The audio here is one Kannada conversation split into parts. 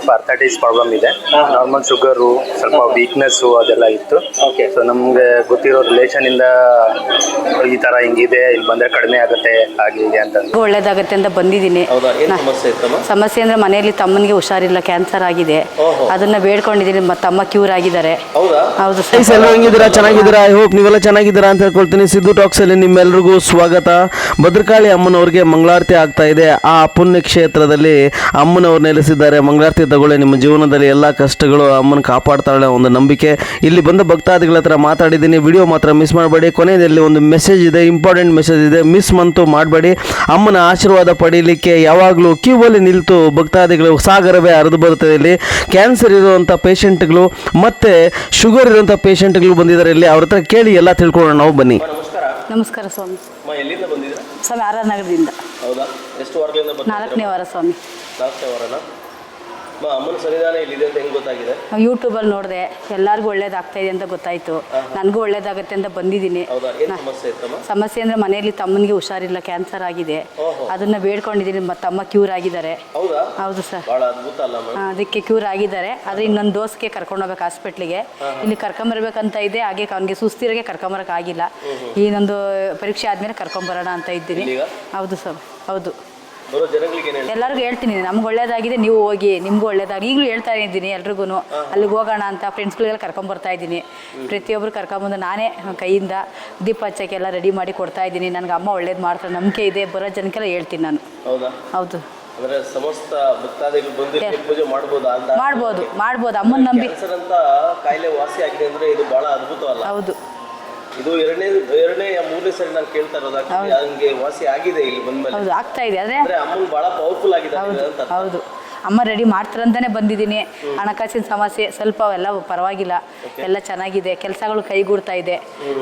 ಸ್ವಲ್ಪ ಅರ್ಥೈಟಿಸ್ ಪ್ರಾಬ್ಲಮ್ ಇದೆ. ನಾರ್ಮಲ್ ಶುಗರು ಸ್ವಲ್ಪ ವೀಕ್ನೆಸ್ಸು ಅದೆಲ್ಲ ಇತ್ತು. ಓಕೆ ಸೊ ನಮಗೆ ಗೊತ್ತಿರೋ ರಿಲೇಷನ್ ಇಂದ ಈ ತರ ಹಿಂಗಿದೆ ಇಲ್ಲಿ ಬಂದ್ರೆ ಕಡಿಮೆ ಆಗುತ್ತೆ ಹಾಗೆ ಹೀಗೆ ಅಂತ ಒಳ್ಳೇದಾಗತ್ತೆ ಅಂತ ಬಂದಿದ್ದೀನಿ. ಹೌದಾ? ಏನು ಸಮಸ್ಯೆ ಇತ್ತಮ್ಮ? ಸಮಸ್ಯೆ ಅಂದ್ರೆ ಮನೆಯಲ್ಲಿ ತಮ್ಮನಿಗೆ ಹುಷಾರಿಲ್ಲ ಕ್ಯಾನ್ಸರ್ ಆಗಿದೆ. ಓಹೋ. ಅದನ್ನ ಬೇಡ್ಕೊಂಡಿದ್ದೀನಿ ಮತ್ತೆ ತಮ್ಮ ಕ್ಯೂರ್ ಆಗಿದ್ದಾರೆ. ಹೌದಾ? ಹೌದು ಗೈಸ್ ಎಲ್ಲ ಹೆಂಗಿದ್ದೀರಾ ಚೆನ್ನಾಗಿದ್ದೀರಾ? ಐ ಹೋಪ್ ನೀವೆಲ್ಲ ಚೆನ್ನಾಗಿದ್ದೀರಾ ಅಂತ ಹೇಳ್ಕೊಳ್ತೀನಿ. ಸಿದ್ದು ಟಾಕ್ಸ್ ಅಲ್ಲಿ ನಿಮ್ಮೆಲ್ರಿಗೂ ಸ್ವಾಗತ. ಭದ್ರಕಾಳಿ ಅಮ್ಮನವ್ರಿಗೆ ಮಂಗಳಾರತಿ ಆಗ್ತಾ ಇದೆ. ಆ ಪುಣ್ಯ ಕ್ಷೇತ್ರದಲ್ಲಿ ಅಮ್ಮನವ್ರು ನೆಲೆಸಿದ್ದಾರೆ ಮಂಗಳಾರತಿ ತಗೊಳ್ಳಿ ನಿಮ್ಮ ಜೀವನದಲ್ಲಿ ಎಲ್ಲ ಕಷ್ಟಗಳು ಅಮ್ಮನ ಕಾಪಾಡ್ತಾಳೆ ಒಂದು ನಂಬಿಕೆ. ಇಲ್ಲಿ ಬಂದ ಭಕ್ತಾದಿಗಳ ಹತ್ರ ಮಾತಾಡಿದ್ದೀನಿ. ವಿಡಿಯೋ ಮಾತ್ರ ಮಿಸ್ ಮಾಡಬೇಡಿ. ಕೊನೆಯಲ್ಲಿ ಒಂದು ಮೆಸೇಜ್ ಇದೆ ಇಂಪಾರ್ಟೆಂಟ್ ಮೆಸೇಜ್ ಇದೆ. ಮಿಸ್ ಮಂತು ಮಾಡಬೇಡಿ. ಅಮ್ಮನ ಆಶೀರ್ವಾದ ಪಡೀಲಿಕ್ಕೆ ಯಾವಾಗಲೂ ಕ್ಯೂ ಅಲ್ಲಿ ನಿಲ್ತು ಭಕ್ತಾದಿಗಳು ಸಾಗರವೇ ಹರಿದು ಬರುತ್ತದೆ. ಇಲ್ಲಿ ಕ್ಯಾನ್ಸರ್ ಇರುವಂಥ ಪೇಷಂಟ್ಗಳು ಮತ್ತು ಶುಗರ್ ಇರುವಂಥ ಪೇಷಂಟ್ಗಳು ಬಂದಿದ್ದಾರೆ. ಇಲ್ಲಿ ಅವ್ರ ಹತ್ರ ಕೇಳಿ ಎಲ್ಲ ತಿಳ್ಕೊಳ್ಳೋಣ. ನಾವು ಬನ್ನಿ. ನಮಸ್ಕಾರ. ನಮಸ್ಕಾರ ಸ್ವಾಮಿ. ಅಮ್ಮ ಎಲ್ಲಿಂದ ಬಂದಿದ್ದೀರಾ? ಸ್ವಾಮಿ ಆರ್ ಆರ್ ನಗರದಿಂದ. ಹೌದಾ? ಎಷ್ಟು ವಾರಗಳಿಂದ ಬಂದಿದ್ದೀರಾ ನಾಲ್ಕನೇ ವಾರ ಸ್ವಾಮಿ. ನಾಲ್ಕನೇ ವಾರನ? ಅಮ್ಮನ ಸನ್ನಿಧಾನ ಇಲ್ಲಿದೆ ಅಂತ ಹೆಂಗ್ ಗೊತ್ತಾಗಿದೆ? ಯೂಟ್ಯೂಬಲ್ಲಿ ನೋಡಿದೆ ಎಲ್ಲರಿಗೂ ಒಳ್ಳೇದಾಗ್ತಾ ಇದೆ ಅಂತ ಗೊತ್ತಾಯ್ತು. ನನಗೂ ಒಳ್ಳೇದಾಗತ್ತೆ ಅಂತ ಬಂದಿದ್ದೀನಿ. ಹೌದಾ? ಏನು ಸಮಸ್ಯೆ ಇತ್ತಮ್ಮ ಸಮಸ್ಯೆ ಅಂದ್ರೆ ಮನೆಯಲ್ಲಿ ತಮ್ಮನಿಗೆ ಹುಷಾರಿಲ್ಲ ಕ್ಯಾನ್ಸರ್ ಆಗಿದೆ. ಓಹೋ. ಅದನ್ನ ಬೇಡ್ಕೊಂಡಿದ್ದೀನಿ ಮತ್ತೆ ತಮ್ಮ ಕ್ಯೂರ್ ಆಗಿದ್ದಾರೆ. ಹೌದಾ? ಹೌದು ಸರ್. ಭಾಳ ಅದ್ಭುತ ಅಲ್ಲ ಅಮ್ಮ. ಅದಕ್ಕೆ ಕ್ಯೂರ್ ಆಗಿದ್ದಾರೆ. ಆದ್ರೆ ಇನ್ನೊಂದು ದೋಸ್ಗೆ ಕರ್ಕೊಂಡು ಹೋಗ್ಬೇಕು ಹಾಸ್ಪಿಟ್ಲಿಗೆ ಇಲ್ಲಿ ಕರ್ಕೊಂಬರ್ಬೇಕಂತ ಇದೆ ಹಾಗೆ ಅವನಿಗೆ ಸುಸ್ತಿರಾಗೆ ಕರ್ಕೊಂಬರಕ್ ಆಗಿಲ್ಲ. ಈ ನಂದು ಪರೀಕ್ಷೆ ಆದ್ಮೇಲೆ ಕರ್ಕೊಂಬರೋಣ ಅಂತ ಇದ್ದೀನಿ. ಇಲ್ಲಿಗ? ಹೌದು ಸರ್. ಹೌದು. ಎಲ್ಲರಿಗೂ ಹೇಳ್ತೀನಿ ನಮ್ಗೆ ಒಳ್ಳೇದಾಗಿದೆ ನೀವು ಹೋಗಿ ನಿಮ್ಗೂ ಒಳ್ಳೇದಾಗಿ ಈಗಲೂ ಹೇಳ್ತಾ ಇದ್ದೀನಿ ಎಲ್ರಿಗೂ ಅಲ್ಲಿಗೆ ಹೋಗೋಣ ಅಂತ ಫ್ರೆಂಡ್ಸ್ಗಳಿಗೆಲ್ಲ ಕರ್ಕೊಂಬರ್ತಾ ಇದ್ದೀನಿ. ಪ್ರತಿಯೊಬ್ಬರು ಕರ್ಕೊಂಬಂದು ನಾನೇ ಕೈಯಿಂದ ದೀಪ ಹಚ್ಚಕ್ಕೆಲ್ಲ ರೆಡಿ ಮಾಡಿ ಕೊಡ್ತಾ ಇದ್ದೀನಿ. ನನಗೆ ಅಮ್ಮ ಒಳ್ಳೇದು ಮಾಡ್ತಾರೆ ನಂಬಿಕೆ ಇದೆ ಬರೋ ಜನಕ್ಕೆಲ್ಲ ಹೇಳ್ತೀನಿ ನಾನು. ಹೌದಾ? ಸಮಸ್ತ ಭಕ್ತಾದಿಗಳು ಬಂದು ಪೂಜೆ ಮಾಡ್ಬೋದಾ ಅಂತ? ಮಾಡ್ಬೋದು ಮಾಡ್ಬೋದು. ಅಮ್ಮನ ನಂಬಿ ಕಾಯಿಲೆ ವಾಸಿ ಆಗಿದೆ ಅಂದ್ರೆ ಇದು ಬಹಳ ಅದ್ಭುತ ಅಲ್ಲ ಹೌದು. ಇದು ಎರಡನೇ ಎರಡನೇ ಮೂರನೇ ಸರಿ ನಾನು ಕೇಳ್ತಾ ಇರೋದು ಹಂಗೆ ವಾಸಿ ಆಗಿದೆ ಇಲ್ಲಿ ಬಂದ್ಮೇಲೆ. ಹೌದು ಆಗ್ತಾ ಇದೆ. ಅಂದ್ರೆ ಅಮ್ಮನ್ ಬಹಳ ಪವರ್ಫುಲ್ ಆಗಿದೆ ಹೌದು ಅಂತ ಹೌದು. ಅಮ್ಮ ರೆಡಿ ಮಾಡ್ತಾರಂತಾನೆ ಬಂದಿದ್ದೀನಿ. ಹಣಕಾಸಿನ ಸಮಸ್ಯೆ ಸ್ವಲ್ಪ ಎಲ್ಲ ಪರವಾಗಿಲ್ಲ. ಎಲ್ಲ ಚೆನ್ನಾಗಿದೆ. ಕೆಲಸಗಳು ಕೈಗೂಡ್ತಾ ಇದೆ.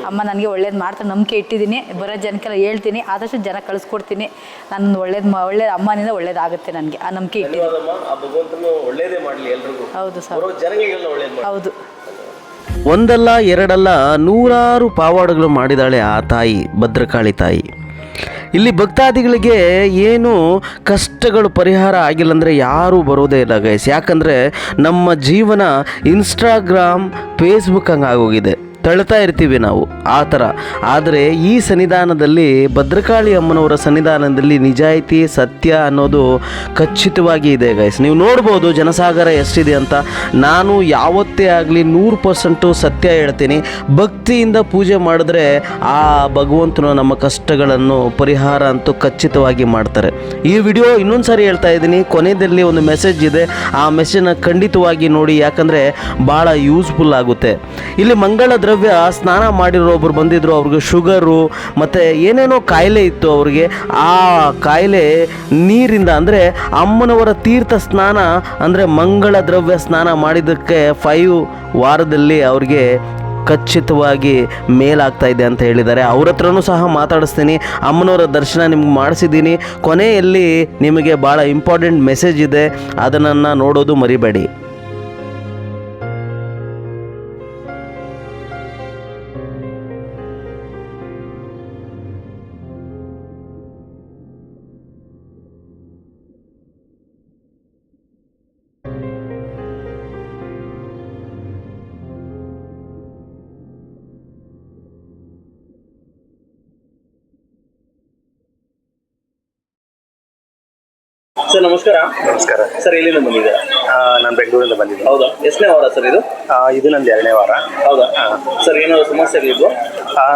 ಅಮ್ಮ ನನಗೆ ಒಳ್ಳೇದು ಮಾಡ್ತಾರೆ ನಂಬಿಕೆ ಇಟ್ಟಿದ್ದೀನಿ. ಬರೋ ಜನಕ್ಕೆಲ್ಲ ಹೇಳ್ತೀನಿ. ಆದಷ್ಟು ಜನ ಕಳಿಸ್ಕೊಡ್ತೀನಿ. ನನ್ನ ಒಳ್ಳೇದು ಒಳ್ಳೇದು ಅಮ್ಮನಿಂದ ಒಳ್ಳೇದಾಗುತ್ತೆ ನನಗೆ ಆ ನಂಬಿಕೆ ಇಟ್ಟಿದ್ದೀನಿ. ಹೌದು ಸರ್. ಹೌದು. ಒಂದಲ್ಲ ಎರಡಲ್ಲ ನೂರಾರು ಪಾವಾಡಗಳು ಮಾಡಿದಾಳೆ ಆ ತಾಯಿ, ಭದ್ರಕಾಳಿ ತಾಯಿ. ಇಲ್ಲಿ ಭಕ್ತಾದಿಗಳಿಗೆ ಏನು ಕಷ್ಟಗಳು ಪರಿಹಾರ ಆಗಿಲ್ಲ ಅಂದರೆ ಯಾರೂ ಬರೋದೇ ಇಲ್ಲ ಗೈಸ್ ಯಾಕಂದರೆ ನಮ್ಮ ಜೀವನ ಇನ್ಸ್ಟಾಗ್ರಾಮ್ ಫೇಸ್ಬುಕ್ ಹಂಗೆ ಆಗೋಗಿದೆ ತಳ್ತಾ ಇರ್ತೀವಿ ನಾವು. ಆ ಥರ. ಆದರೆ ಈ ಸನ್ನಿಧಾನದಲ್ಲಿ ಭದ್ರಕಾಳಿ ಅಮ್ಮನವರ ಸನ್ನಿಧಾನದಲ್ಲಿ ನಿಜಾಯಿತಿ, ಸತ್ಯ ಅನ್ನೋದು ಖಚಿತವಾಗಿ ಇದೆ ಗೈಸ್ ನೀವು ನೋಡ್ಬೋದು ಜನಸಾಗರ ಎಷ್ಟಿದೆ ಅಂತ. ನಾನು ಯಾವತ್ತೇ ಆಗಲಿ ನೂರು ಪರ್ಸೆಂಟು ಸತ್ಯ ಹೇಳ್ತೀನಿ. ಭಕ್ತಿಯಿಂದ ಪೂಜೆ ಮಾಡಿದ್ರೆ ಆ ಭಗವಂತನು ನಮ್ಮ ಕಷ್ಟಗಳನ್ನು ಪರಿಹಾರ ಅಂತೂ ಖಚಿತವಾಗಿ ಮಾಡ್ತಾರೆ. ಈ ವಿಡಿಯೋ ಇನ್ನೊಂದು ಸಾರಿ ಹೇಳ್ತಾ ಇದ್ದೀನಿ. ಕೊನೆಯಲ್ಲಿ ಒಂದು ಮೆಸೇಜ್ ಇದೆ. ಆ ಮೆಸೇಜ್ನ ಖಂಡಿತವಾಗಿ ನೋಡಿ. ಯಾಕಂದರೆ ಭಾಳ ಯೂಸ್ಫುಲ್ ಆಗುತ್ತೆ. ಇಲ್ಲಿ ಮಂಗಳ ದ್ರವ್ಯ ಸ್ನಾನ ಮಾಡಿರೋ ಒಬ್ರು ಬಂದಿದ್ರು, ಅವ್ರಿಗೆ ಶುಗರು, ಮತ್ತು ಏನೇನೋ ಕಾಯಿಲೆ ಇತ್ತು ಅವ್ರಿಗೆ. ಆ ಕಾಯಿಲೆ ನೀರಿಂದ ಅಂದರೆ ಅಮ್ಮನವರ ತೀರ್ಥ ಸ್ನಾನ ಅಂದರೆ ಮಂಗಳ ದ್ರವ್ಯ ಸ್ನಾನ ಮಾಡಿದ್ದಕ್ಕೆ ಫೈವ್ ವಾರದಲ್ಲಿ ಅವ್ರಿಗೆ ಖಚಿತವಾಗಿ ಮೇಲಾಗ್ತಾ ಇದೆ ಅಂತ ಹೇಳಿದ್ದಾರೆ. ಅವ್ರ ಹತ್ರನೂ ಸಹ ಮಾತಾಡಿಸ್ತೀನಿ. ಅಮ್ಮನವರ ದರ್ಶನ ನಿಮ್ಗೆ ಮಾಡಿಸಿದ್ದೀನಿ. ಕೊನೆಯಲ್ಲಿ ನಿಮಗೆ ಭಾಳ ಇಂಪಾರ್ಟೆಂಟ್ ಮೆಸೇಜ್ ಇದೆ. ಅದನ್ನು ನೋಡೋದು ಮರಿಬೇಡಿ. ಸರ್ ನಮಸ್ಕಾರ. ನಮಸ್ಕಾರ. ಸರ್ ಎಲ್ಲಿಂದ ಬಂದಿದ್ದೀರಾ? ನಾನು ಬೆಂಗಳೂರಿಂದ ಬಂದಿದ್ದೀನಿ. ಹೌದಾ? ಎಷ್ಟನೇ ವಾರ ಸರ್ ಇದು? ಆ, ಇದು ನಂದು ಎರಡನೇ ವಾರ. ಹೌದಾ? ಸರ್ ಏನಾದ್ರು ಸಮಸ್ಯೆಗಳಿದ್ವು?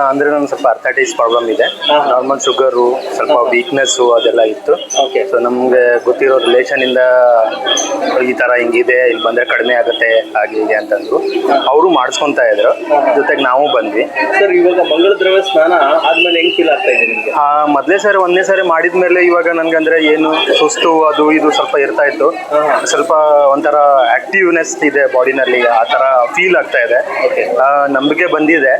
ಅಂದ್ರೆ ನಂಗೆ ಸ್ವಲ್ಪ ಅರ್ಥೈಟಿಸ್ ಪ್ರಾಬ್ಲಮ್ ಇದೆ. ನಾರ್ಮಲ್ ಶುಗರು ಸ್ವಲ್ಪ ವೀಕ್ನೆಸ್ಸು ಅದೆಲ್ಲ ಇತ್ತು. ಓಕೆ ಸೊ ನಮಗೆ ಗೊತ್ತಿರೋ ರಿಲೇಷನಿಂದ ಈ ತರ ಹಿಂಗಿದೆ ಇಲ್ಲಿ ಬಂದ್ರೆ ಕಡಿಮೆ ಆಗುತ್ತೆ ಹಾಗೆ ಹೀಗೆ ಅಂತಂದ್ರು. ಅವರು ಮಾಡಿಸ್ಕೊಂತ ಇದ್ರು. ಜೊತೆಗೆ ನಾವು ಬಂದ್ವಿ. ಸರ್ ಇವಾಗ ಮಂಗಳ ದ್ರವ್ಯ ಸ್ನಾನ ಆದ್ಮೇಲೆ ಹೆಂಗ್ ಫೀಲ್ ಆಗ್ತಾ ಇದೆ ನಿಮಗೆ? ಆ ಮೊದಲೇ ಸಾರಿ ಒಂದನೇ ಸಾರಿ ಮಾಡಿದ್ಮೇಲೆ ಇವಾಗ ನನ್ಗಂದ್ರೆ ಏನು ಸುಸ್ತು ಅದು ಇದು ಸ್ವಲ್ಪ ಇರ್ತಾ ಇತ್ತು. ಸ್ವಲ್ಪ ಒಂಥರ ಆಕ್ಟಿವ್ನೆಸ್ ಇದೆ ಬಾಡಿನಲ್ಲಿ ಆ ತರ ಫೀಲ್ ಆಗ್ತಾ ಇದೆ. ಆ, ನಂಬಿಕೆ ಬಂದಿದೆ.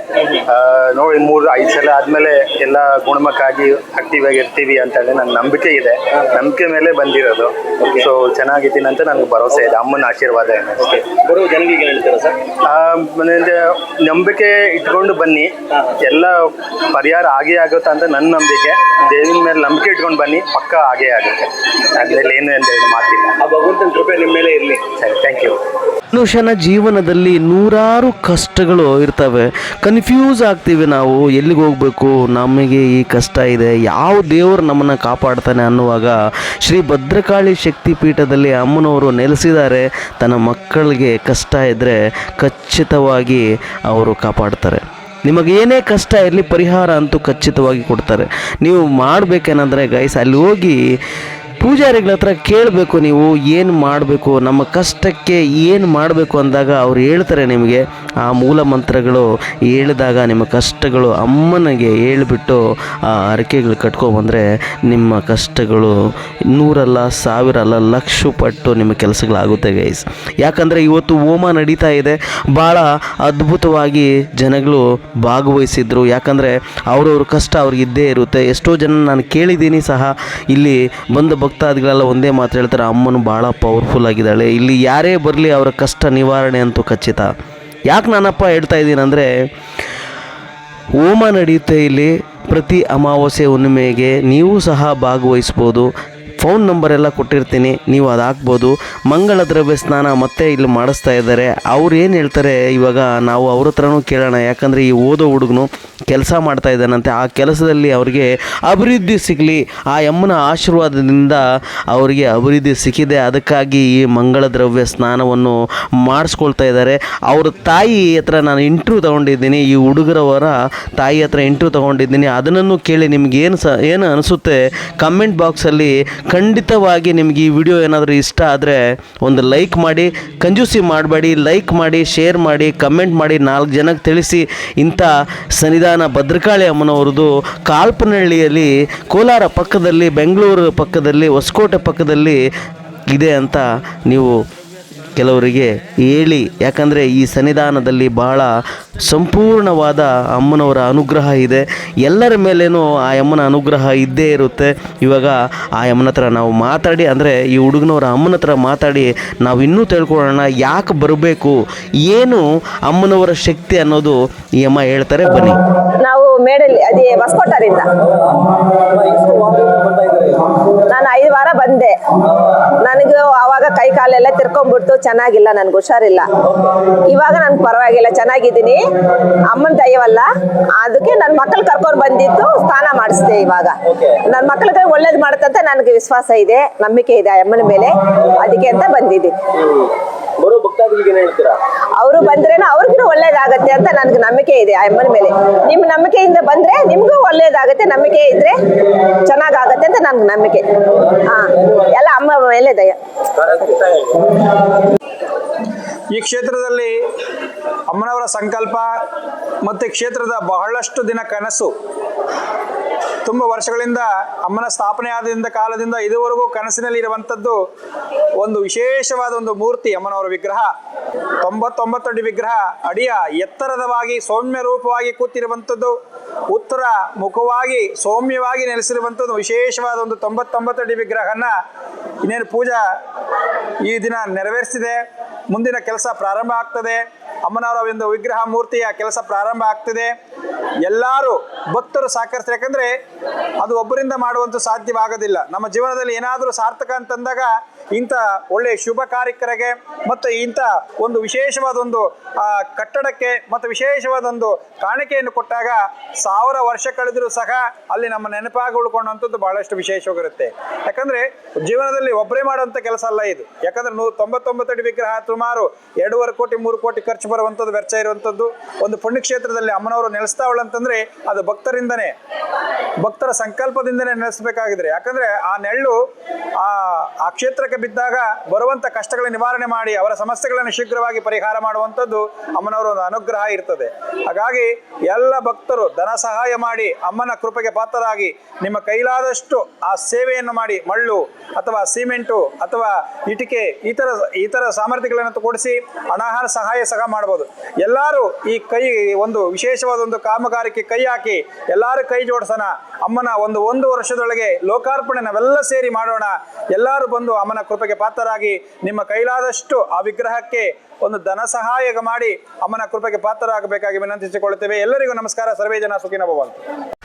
ಆ, ನೋಡಿ ಮೂರು ಐದು ಸಲ ಆದ್ಮೇಲೆ ಎಲ್ಲ ಗುಣಮಟ್ಟಾಗಿ ಆಕ್ಟಿವ್ ಆಗಿರ್ತೀವಿ ಅಂತ ಹೇಳಿ ನನ್ನ ನಂಬಿಕೆ ಇದೆ. ನಂಬಿಕೆ ಮೇಲೆ ಬಂದಿರೋದು. ಸೊ ಚೆನ್ನಾಗಿದ್ದೀನಿ ಅಂತ ನನಗೆ ಭರವಸೆ ಇದೆ. ಅಮ್ಮನ ಆಶೀರ್ವಾದ ಇದೆ ಅಷ್ಟೇ. ಬರೋ ಜನರಿಗೆ ಹೇಳ್ತೀರಾ ಸರ್? ಆ, ಮನೆಯಿಂದ ನಂಬಿಕೆ ಇಟ್ಕೊಂಡು ಬನ್ನಿ. ಎಲ್ಲ ಪರಿಹಾರ ಆಗೇ ಆಗುತ್ತೆ ಅಂತ ನನ್ನ ನಂಬಿಕೆ. ದೇವಿನ ಮೇಲೆ ನಂಬಿಕೆ ಇಟ್ಕೊಂಡು ಬನ್ನಿ. ಪಕ್ಕ ಆಗೇ ಆಗುತ್ತೆ. ಅದ್ರಲ್ಲಿ ಏನು ಅಂತ ಹೇಳಿ ಮಾತಿಲ್ಲ. ಆ ಭಗವಂತನ ಕೃಪೆ ನಿಮ್ಮ ಮೇಲೆ ಇರಲಿ. ಸರಿ ಥ್ಯಾಂಕ್ ಯು ಮನುಷ್ಯನ ಜೀವನದಲ್ಲಿ ನೂರಾರು ಕಷ್ಟಗಳು ಇರ್ತವೆ. ಕನ್ಫ್ಯೂಸ್ ಆಗ್ತೀವಿ ನಾವು, ಎಲ್ಲಿಗೆ ಹೋಗಬೇಕು? ನಮಗೆ ಈ ಕಷ್ಟ ಇದೆ. ಯಾವ ದೇವರು ನಮ್ಮನ್ನು ಕಾಪಾಡ್ತಾನೆ ಅನ್ನುವಾಗ ಶ್ರೀ ಭದ್ರಕಾಳಿ ಶಕ್ತಿ ಪೀಠದಲ್ಲಿ ಅಮ್ಮನವರು ನೆಲೆಸಿದ್ದಾರೆ. ತನ್ನ ಮಕ್ಕಳಿಗೆ ಕಷ್ಟ ಇದ್ದರೆ ಖಚಿತವಾಗಿ ಅವರು ಕಾಪಾಡ್ತಾರೆ. ನಿಮಗೆ ಏನೇ ಕಷ್ಟ ಇರಲಿ ಪರಿಹಾರ ಅಂತೂ ಖಚಿತವಾಗಿ ಕೊಡ್ತಾರೆ. ನೀವು ಮಾಡಬೇಕೇನಂದರೆ ಗೈಸ್ ಅಲ್ಲಿ ಹೋಗಿ ಪೂಜಾರಿಗಳ ಹತ್ರ ಕೇಳಬೇಕು ನೀವು ಏನು ಮಾಡಬೇಕು, ನಮ್ಮ ಕಷ್ಟಕ್ಕೆ ಏನು ಮಾಡಬೇಕು ಅಂದಾಗ ಅವ್ರು ಹೇಳ್ತಾರೆ ನಿಮಗೆ. ಆ ಮೂಲ ಮಂತ್ರಗಳು ಹೇಳಿದಾಗ ನಿಮ್ಮ ಕಷ್ಟಗಳು ಅಮ್ಮನಿಗೆ ಹೇಳಿಬಿಟ್ಟು ಆ ಹರಕೆಗಳು ಕಟ್ಕೊಬಂದರೆ ನಿಮ್ಮ ಕಷ್ಟಗಳು ನೂರಲ್ಲ ಸಾವಿರ ಅಲ್ಲ ಲಕ್ಷ ಪಟ್ಟು ನಿಮ್ಮ ಕೆಲಸಗಳಾಗುತ್ತೆ ಗೈಸ್ ಯಾಕಂದರೆ ಇವತ್ತು ಹೋಮ ನಡೀತಾ ಇದೆ. ಭಾಳ ಅದ್ಭುತವಾಗಿ ಜನಗಳು ಭಾಗವಹಿಸಿದ್ರು. ಯಾಕಂದರೆ ಅವರವ್ರ ಕಷ್ಟ ಅವ್ರಿಗೆ ಇದ್ದೇ ಇರುತ್ತೆ. ಎಷ್ಟೋ ಜನ ನಾನು ಕೇಳಿದ್ದೀನಿ ಸಹ ಇಲ್ಲಿ ಬಂದ ಭಕ್ತಾದಿಗಳೆಲ್ಲ ಒಂದೇ ಮಾತು ಹೇಳ್ತಾರೆ, ಅಮ್ಮನು ಭಾಳ ಪವರ್ಫುಲ್ ಆಗಿದ್ದಾಳೆ. ಇಲ್ಲಿ ಯಾರೇ ಬರಲಿ ಅವರ ಕಷ್ಟ ನಿವಾರಣೆ ಅಂತೂ ಖಚಿತ. ಯಾಕೆ ನಾನಪ್ಪ ಹೇಳ್ತಾ ಇದ್ದೀನಂದರೆ ಹೋಮ ನಡೆಯುತ್ತೆ ಇಲ್ಲಿ ಪ್ರತಿ ಅಮಾವಾಸ್ಯೆ ಹುಣ್ಣಿಮೆಗೆ, ನೀವು ಸಹ ಭಾಗವಹಿಸ್ಬೋದು. ಫೋನ್ ನಂಬರ್ ಎಲ್ಲ ಕೊಟ್ಟಿರ್ತೀನಿ, ನೀವು ಅದು ಹಾಕ್ಬೋದು. ಮಂಗಳ ದ್ರವ್ಯ ಸ್ನಾನ ಮತ್ತೆ ಇಲ್ಲಿ ಮಾಡಿಸ್ತಾ ಇದ್ದಾರೆ. ಅವ್ರು ಏನು ಹೇಳ್ತಾರೆ, ಇವಾಗ ನಾವು ಅವ್ರ ಹತ್ರನೂ ಕೇಳೋಣ, ಯಾಕಂದರೆ ಈ ಓದೋ ಹುಡುಗನು ಕೆಲಸ ಮಾಡ್ತಾ ಇದ್ದಾನಂತೆ. ಆ ಕೆಲಸದಲ್ಲಿ ಅವರಿಗೆ ಅಭಿವೃದ್ಧಿ ಸಿಗಲಿ, ಆ ಯಮ್ಮನ ಆಶೀರ್ವಾದದಿಂದ ಅವರಿಗೆ ಅಭಿವೃದ್ಧಿ ಸಿಕ್ಕಿದೆ. ಅದಕ್ಕಾಗಿ ಈ ಮಂಗಳ ದ್ರವ್ಯ ಸ್ನಾನವನ್ನು ಮಾಡಿಸ್ಕೊಳ್ತಾ ಇದ್ದಾರೆ. ಅವ್ರ ತಾಯಿ ಹತ್ರ ನಾನು ಇಂಟ್ರ್ಯೂ ತೊಗೊಂಡಿದ್ದೀನಿ. ಈ ಹುಡುಗರವರ ತಾಯಿ ಹತ್ರ ಇಂಟ್ರ್ಯೂ ತೊಗೊಂಡಿದ್ದೀನಿ. ಅದನ್ನು ಕೇಳಿ ನಿಮ್ಗೆ ಏನು ಸ, ಏನು ಅನಿಸುತ್ತೆ? ಕಮೆಂಟ್ ಬಾಕ್ಸಲ್ಲಿ ಖಂಡಿತವಾಗಿ ನಿಮ್ಗೆ ಈ ವಿಡಿಯೋ ಏನಾದರೂ ಇಷ್ಟ ಆದರೆ ಒಂದು ಲೈಕ್ ಮಾಡಿ, ಕಂಜೂಸಿ ಮಾಡಬೇಡಿ ಲೈಕ್ ಮಾಡಿ ಶೇರ್ ಮಾಡಿ ಕಮೆಂಟ್ ಮಾಡಿ, ನಾಲ್ಕು ಜನಕ್ಕೆ ತಿಳಿಸಿ ಇಂಥ ಸನ್ನಿಧಾನ ಭದ್ರಕಾಳಿ ಅಮ್ಮನವ್ರದ್ದು ಕಾಲ್ಪನಹಳ್ಳಿಯಲ್ಲಿ ಕೋಲಾರ ಪಕ್ಕದಲ್ಲಿ, ಬೆಂಗಳೂರು ಪಕ್ಕದಲ್ಲಿ, ಹೊಸಕೋಟೆ ಪಕ್ಕದಲ್ಲಿ ಇದೆ ಅಂತ ನೀವು ಕೆಲವರಿಗೆ ಹೇಳಿ. ಯಾಕಂದರೆ ಈ ಸನ್ನಿಧಾನದಲ್ಲಿ ಬಹಳ ಸಂಪೂರ್ಣವಾದ ಅಮ್ಮನವರ ಅನುಗ್ರಹ ಇದೆ. ಎಲ್ಲರ ಮೇಲೇನೂ ಆ ಅಮ್ಮನ ಅನುಗ್ರಹ ಇದ್ದೇ ಇರುತ್ತೆ. ಇವಾಗ ಆ ಅಮ್ಮನ ಹತ್ರ ನಾವು ಮಾತಾಡಿ, ಅಂದರೆ ಈ ಹುಡುಗನವರ ಅಮ್ಮನ ಹತ್ರ ಮಾತಾಡಿ ನಾವು ಇನ್ನೂ ತಿಳ್ಕೊಳ್ಳೋಣ, ಯಾಕೆ ಬರಬೇಕು, ಏನು ಅಮ್ಮನವರ ಶಕ್ತಿ ಅನ್ನೋದು ಈ ಅಮ್ಮ ಹೇಳ್ತಾರೆ. ಬನ್ನಿ. ನಾವು ಮೇಡಲ್ಲಿ, ಅದೇ ಹೊಸಕೋಟರಿಂದ ನಾನು ಐದು ವಾರ ಬಂದೆ. ಕೈ ಕಾಲೆಲ್ಲ ತಿರ್ಕೊಂಡ್ಬಿಡ್ತು, ಚೆನ್ನಾಗಿಲ್ಲ, ನನ್ಗೆ ಹುಷಾರಿಲ್ಲ. ಇವಾಗ ನನ್ಗೆ ಪರವಾಗಿಲ್ಲ, ಚೆನ್ನಾಗಿದ್ದೀನಿ. ಅಮ್ಮನ ದಯವಲ್ಲ ಅದಕ್ಕೆ ನನ್ನ ಮಕ್ಕಳು ಕರ್ಕೊಂಡು ಬಂದಿತ್ತು ಸ್ನಾನ ಮಾಡಿಸ್ದೆ ಇವಾಗ. ನನ್ನ ಮಕ್ಕಳಿಗೆ ಒಳ್ಳೇದು ಮಾಡುತ್ತಂತ ನನಗೆ ವಿಶ್ವಾಸ ಇದೆ, ನಂಬಿಕೆ ಇದೆ ಅಮ್ಮನ ಮೇಲೆ. ಅದಕ್ಕೆ ಅಂತ ಬಂದಿದ್ದೀನಿ. ಅವರು ಬಂದ್ರೇ ಅವ್ರಿಗೂ ಒಳ್ಳೇದಾಗತ್ತೆ ಅಂತ ನನಗೆ ನಂಬಿಕೆ ಇದೆ ಆ ಅಮ್ಮನ ಮೇಲೆ. ನಿಮ್ಮ ನಂಬಿಕೆಯಿಂದ ಬಂದ್ರೆ ನಿಮ್ಗೂ ಒಳ್ಳೇದಾಗತ್ತೆ, ನಂಬಿಕೆ ಇದ್ರೆ ಚೆನ್ನಾಗಾಗತ್ತೆ ಅಂತ ನನ್ಗೆ ನಂಬಿಕೆ. ಹಾ, ಎಲ್ಲ ಅಮ್ಮ ಮೇಲೆ ದಯ. ಈ ಕ್ಷೇತ್ರದಲ್ಲಿ ಅಮ್ಮನವರ ಸಂಕಲ್ಪ ಮತ್ತು ಕ್ಷೇತ್ರದ ಬಹಳಷ್ಟು ದಿನ ಕನಸು ತುಂಬ ವರ್ಷಗಳಿಂದ ಅಮ್ಮನ ಸ್ಥಾಪನೆ ಆದಿಂದ ಕಾಲದಿಂದ ಇದುವರೆಗೂ ಕನಸಿನಲ್ಲಿ ಇರುವಂಥದ್ದು ಒಂದು ವಿಶೇಷವಾದ ಒಂದು ಮೂರ್ತಿ ಅಮ್ಮನವರ ವಿಗ್ರಹ. ತೊಂಬತ್ತೊಂಬತ್ತು ಅಡಿ ವಿಗ್ರಹ, ಅಡಿಯ ಎತ್ತರದವಾಗಿ ಸೌಮ್ಯ ರೂಪವಾಗಿ ಕೂತಿರುವಂಥದ್ದು ಉತ್ತರ ಮುಖವಾಗಿ ಸೌಮ್ಯವಾಗಿ ನೆಲೆಸಿರುವಂಥದ್ದು ವಿಶೇಷವಾದ ಒಂದು ತೊಂಬತ್ತೊಂಬತ್ತು ಅಡಿ ವಿಗ್ರಹನ ಇನ್ನೇನು ಪೂಜಾ ಈ ದಿನ ನೆರವೇರಿಸಿದೆ. ಮುಂದಿನ ಕೆಲಸ ಪ್ರಾರಂಭ ಆಗ್ತದೆ. ಅಮ್ಮನವರ ಒಂದು ವಿಗ್ರಹ ಮೂರ್ತಿಯ ಕೆಲಸ ಪ್ರಾರಂಭ ಆಗ್ತದೆ. ಎಲ್ಲರೂ ಭಕ್ತರು ಸಹಕರಿಸ್ತಾರೆ. ಯಾಕಂದ್ರೆ ಅದು ಒಬ್ಬರಿಂದ ಮಾಡುವಂತ ಸಾಧ್ಯವಾಗೋದಿಲ್ಲ. ನಮ್ಮ ಜೀವನದಲ್ಲಿ ಏನಾದರೂ ಸಾರ್ಥಕ ಅಂತಂದಾಗ ಇಂಥ ಒಳ್ಳೆ ಶುಭ ಕಾರ್ಯಕ್ರಮಕ್ಕೆ ಮತ್ತು ಇಂಥ ಒಂದು ವಿಶೇಷವಾದ ಒಂದು ಆ, ಕಟ್ಟಡಕ್ಕೆ ಮತ್ತು ವಿಶೇಷವಾದ ಒಂದು ಕಾಣಿಕೆಯನ್ನು ಕೊಟ್ಟಾಗ ಸಾವಿರ ವರ್ಷ ಕಳೆದರೂ ಸಹ ಅಲ್ಲಿ ನಮ್ಮ ನೆನಪಾಗಿ ಉಳ್ಕೊಂಡಂಥದ್ದು ಬಹಳಷ್ಟು ವಿಶೇಷವಾಗಿರುತ್ತೆ ಯಾಕಂದ್ರೆ ಜೀವನದಲ್ಲಿ ಒಬ್ಬರೇ ಮಾಡುವಂಥ ಕೆಲಸ ಅಲ್ಲ ಇದು. ಯಾಕಂದ್ರೆ ನೂ ತೊಂಬತ್ತೊಂಬತ್ತು ಅಡಿ ವಿಗ್ರಹ ಸುಮಾರು ಎರಡೂವರೆ ಕೋಟಿ ಮೂರು ಕೋಟಿ ಖರ್ಚು ಬರುವಂಥದ್ದು ವೆಚ್ಚ ಇರುವಂಥದ್ದು. ಒಂದು ಪುಣ್ಯಕ್ಷೇತ್ರದಲ್ಲಿ ಅಮ್ಮನವರು ನೆಲೆಸ್ತಾವಳಂತಂದ್ರೆ ಅದು ಭಕ್ತರಿಂದನೇ. ಭಕ್ತರ ಸಂಕಲ್ಪದಿಂದನೇ ನೆಲೆಸಬೇಕಾಗಿದ್ರೆ ಯಾಕಂದ್ರೆ ಆ ನೆಳ್ಳು ಆ ಆ ಕ್ಷೇತ್ರಕ್ಕೆ ಬಿದ್ದಾಗ ಬರುವಂತ ಕಷ್ಟಗಳ ನಿವಾರಣೆ ಮಾಡಿ ಅವರ ಸಮಸ್ಯೆಗಳನ್ನು ಶೀಘ್ರವಾಗಿ ಪರಿಹಾರ ಮಾಡುವಂಥದ್ದು ಅಮ್ಮನವರ ಒಂದು ಅನುಗ್ರಹ ಇರ್ತದೆ. ಹಾಗಾಗಿ ಎಲ್ಲ ಭಕ್ತರು ಧನ ಸಹಾಯ ಮಾಡಿ ಅಮ್ಮನ ಕೃಪೆಗೆ ಪಾತ್ರರಾಗಿ ನಿಮ್ಮ ಕೈಲಾದಷ್ಟು ಆ ಸೇವೆಯನ್ನು ಮಾಡಿ ಮಳ್ಳು ಅಥವಾ ಸಿಮೆಂಟು ಅಥವಾ ಇಟಿಕೆ ಈ ಥರ ಸಾಮರ್ಥ್ಯಗಳನ್ನು ಕೊಡಿಸಿ ಅನಾಹಾರ ಸಹಾಯ ಸಹ ಮಾಡಬಹುದು ಎಲ್ಲರೂ ಈ ಕೈ ಒಂದು ವಿಶೇಷವಾದ ಒಂದು ಕಾಮಗಾರಿಕೆ ಕೈ ಹಾಕಿ ಎಲ್ಲರೂ ಕೈ ಜೋಡಿಸೋಣ. ಅಮ್ಮನ ಒಂದು ಒಂದು ವರ್ಷದೊಳಗೆ ಲೋಕಾರ್ಪಣೆ ನಾವೆಲ್ಲ ಸೇರಿ ಮಾಡೋಣ. ಎಲ್ಲರೂ ಬಂದು ಅಮ್ಮನ ಕೃಪೆಗೆ ಪಾತ್ರರಾಗಿ ನಿಮ್ಮ ಕೈಲಾದಷ್ಟು ಆ ವಿಗ್ರಹಕ್ಕೆ ಒಂದು ಧನ ಸಹಾಯ ಮಾಡಿ ಅಮ್ಮನ ಕೃಪೆಗೆ ಪಾತ್ರರಾಗಬೇಕಾಗಿ ವಿನಂತಿಸಿಕೊಳ್ಳುತ್ತೇವೆ. ಎಲ್ಲರಿಗೂ ನಮಸ್ಕಾರ. ಸರ್ವೇ ಜನ ಸುಖಿನ ಭವಂತು